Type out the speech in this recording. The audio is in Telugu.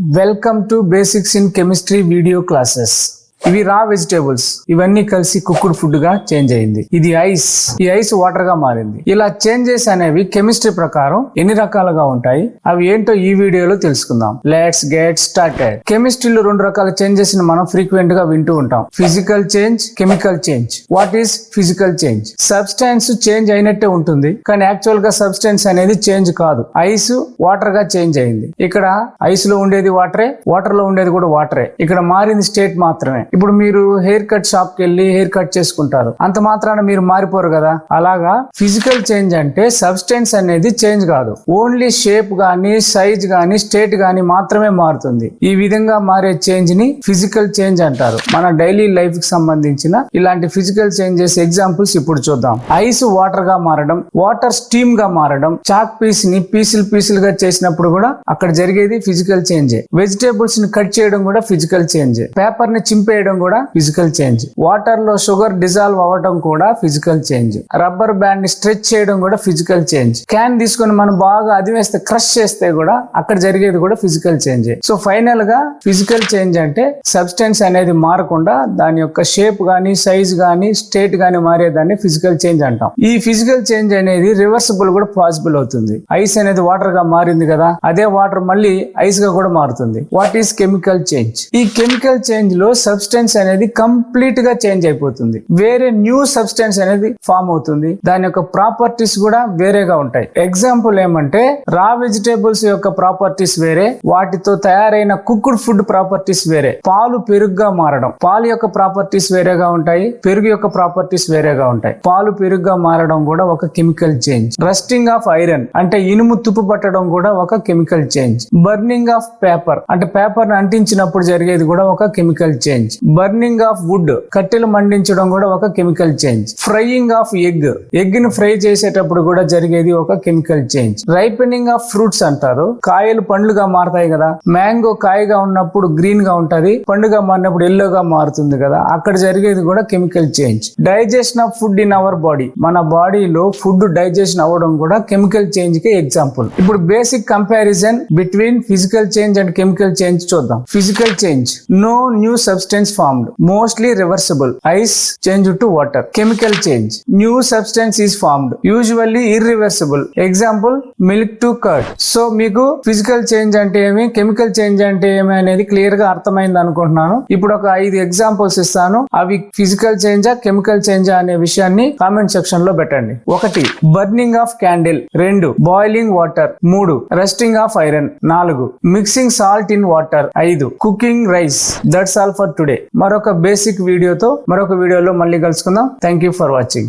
Welcome to Basics in Chemistry video classes. ఇవి రా వెజిటేబుల్స్ ఇవన్నీ కలిసి కుక్కుడ్ ఫుడ్గా చేంజ్ అయింది. ఇది ఐస్ ఈ ఐస్ వాటర్గా మారింది. ఇలా చేంజెస్ అనేవి కెమిస్ట్రీ ప్రకారం ఎన్ని రకాలుగా ఉంటాయి? అవి ఏంటో ఈ వీడియోలో తెలుసుకుందాం. లెట్స్ గెట్ స్టార్టెడ్ కెమిస్ట్రీలో రెండు రకాల చేంజెస్ని మనం ఫ్రీక్వెంట్గా వింటూ ఉంటాం. Physical change chemical change what is physical change substance change అయినట్టే ఉంటుంది. కానీ యాక్చువల్గా సబ్స్టాన్స్ అనేది చేంజ్ కాదు. ఐస్ వాటర్గా చేంజ్ అయింది. ఇక్కడ ఐస్లో ఉండేది వాటరే వాటర్లో ఉండేది కూడా వాటరే ఇక్కడ మారింది స్టేట్ మాత్రమే. ఇప్పుడు మీరు హెయిర్ కట్ షాప్కి వెళ్ళి హెయిర్ కట్ చేసుకుంటారు. అంత మాత్రాన మీరు మారిపోరు కదా? అలాగా ఫిజికల్ చేంజ్ అంటే సబ్స్టెన్స్ అనేది చేంజ్ కాదు. ఓన్లీ షేప్ గాని సైజ్ గాని స్టేట్ గాని మాత్రమే మారుతుంది. ఈ విధంగా మారే చేంజ్ని ఫిజికల్ చేంజ్ అంటారు. మన డైలీ లైఫ్కి సంబంధించిన ఇలాంటి ఫిజికల్ చేంజెస్ ఎగ్జాంపుల్స్ ఇప్పుడు చూద్దాం. ఐస్ వాటర్గా మారడం వాటర్ స్టీమ్గా మారడం చాక్ పీస్ని పీసులు పీసులుగా చేసినప్పుడు కూడా అక్కడ జరిగేది ఫిజికల్ చేంజ్ వెజిటేబుల్స్ని కట్ చేయడం కూడా ఫిజికల్ చేంజ్ పేపర్ని వేయడం కూడా ఫిజికల్ చేంజ్ వాటర్లో షుగర్ డిజాల్వ్ అవ్వడం కూడా ఫిజికల్ చేంజ్ రబ్బర్ బ్యాండ్ని స్ట్రెచ్ చేయడం కూడా ఫిజికల్ చేంజ్ క్యాన్ తీసుకొని మనం బాగా అదివేస్తే క్రష్ చేస్తే కూడా అక్కడ జరిగేది కూడా ఫిజికల్ చేంజ్ సో ఫైనల్గా ఫిజికల్ చేంజ్ అంటే సబ్స్టెన్స్ అనేది మారకుండా దాని యొక్క షేప్ గానీ సైజ్ గానీ స్టేట్ గానీ మారేదాన్ని ఫిజికల్ చేంజ్ అంటాం. ఈ ఫిజికల్ చేంజ్ అనేది రివర్సిబుల్ కూడా పాసిబుల్ అవుతుంది. ఐస్ అనేది వాటర్గా మారింది కదా అదే వాటర్ మళ్ళీ ఐస్గా కూడా మారుతుంది. వాట్ ఈస్ కెమికల్ చేంజ్ ఈ కెమికల్ చేంజ్లో సబ్స్టెన్స్ అనేది కంప్లీట్గా చేంజ్ అయిపోతుంది. వేరే న్యూ సబ్స్టెన్స్ అనేది ఫామ్ అవుతుంది. దాని యొక్క ప్రాపర్టీస్ కూడా వేరేగా ఉంటాయి. ఎగ్జాంపుల్ ఏమంటే రా వెజిటేబుల్స్ యొక్క ప్రాపర్టీస్ వేరే వాటితో తయారైన కుక్డ్ ఫుడ్ ప్రాపర్టీస్ వేరే. పాలు పెరుగుగా మారడం. పాలు యొక్క ప్రాపర్టీస్ వేరేగా ఉంటాయి పెరుగు యొక్క ప్రాపర్టీస్ వేరేగా ఉంటాయి. పాలు పెరుగుగా మారడం కూడా ఒక chemical change rusting of iron అంటే ఇనుము తుప్పు పట్టడం కూడా ఒక chemical change burning of paper అంటే పేపర్ అంటించినప్పుడు జరిగేది కూడా ఒక chemical change burning of wood కట్టెలు మండించడం కూడా ఒక chemical change frying of egg ఎగ్ని fry చేసేటప్పుడు కూడా జరిగేది ఒక chemical change ripening of fruits అంటారు. కాయలు పండ్లుగా మారతాయి కదా. మ్యాంగో కాయగా ఉన్నప్పుడు గ్రీన్గా ఉంటది పండుగ మారినప్పుడు ఎల్లోగా మారుతుంది కదా. అక్కడ జరిగేది కూడా chemical change digestion of food in our body మన బాడీలో ఫుడ్ డైజెషన్ అవ్వడం కూడా కెమికల్ చేంజ్కి ఎగ్జాంపుల్ ఇప్పుడు basic comparison between physical change and chemical change చూద్దాం. Physical change no new substance formed mostly reversible ice change to water chemical change new substance is formed usually irreversible example milk to curd so మీకు ఫిజికల్ చేంజ్ అంటే ఏమి? కెమికల్ చేంజ్ అంటే ఏమి అనేది క్లియర్గా అర్థమైంది అనుకుంటున్నాను. ఇప్పుడు ఒక ఐదు ఎగ్జాంపుల్స్ ఇస్తాను. అవి ఫిజికల్ చేంజా కెమికల్ చేంజా అనే విషయాన్ని కామెంట్ సెక్షన్లో పెట్టండి. ఒకటి బర్నింగ్ ఆఫ్ క్యాండిల్ రెండు బాయిలింగ్ వాటర్ మూడు రెస్టింగ్ ఆఫ్ ఐరన్ నాలుగు మిక్సింగ్ సాల్ట్ ఇన్ వాటర్ ఐదు cooking rice that's all for today మరొక బేసిక్ వీడియోతో మరొక వీడియోలో మళ్ళీ కలుసుకుందాం. Thank you for watching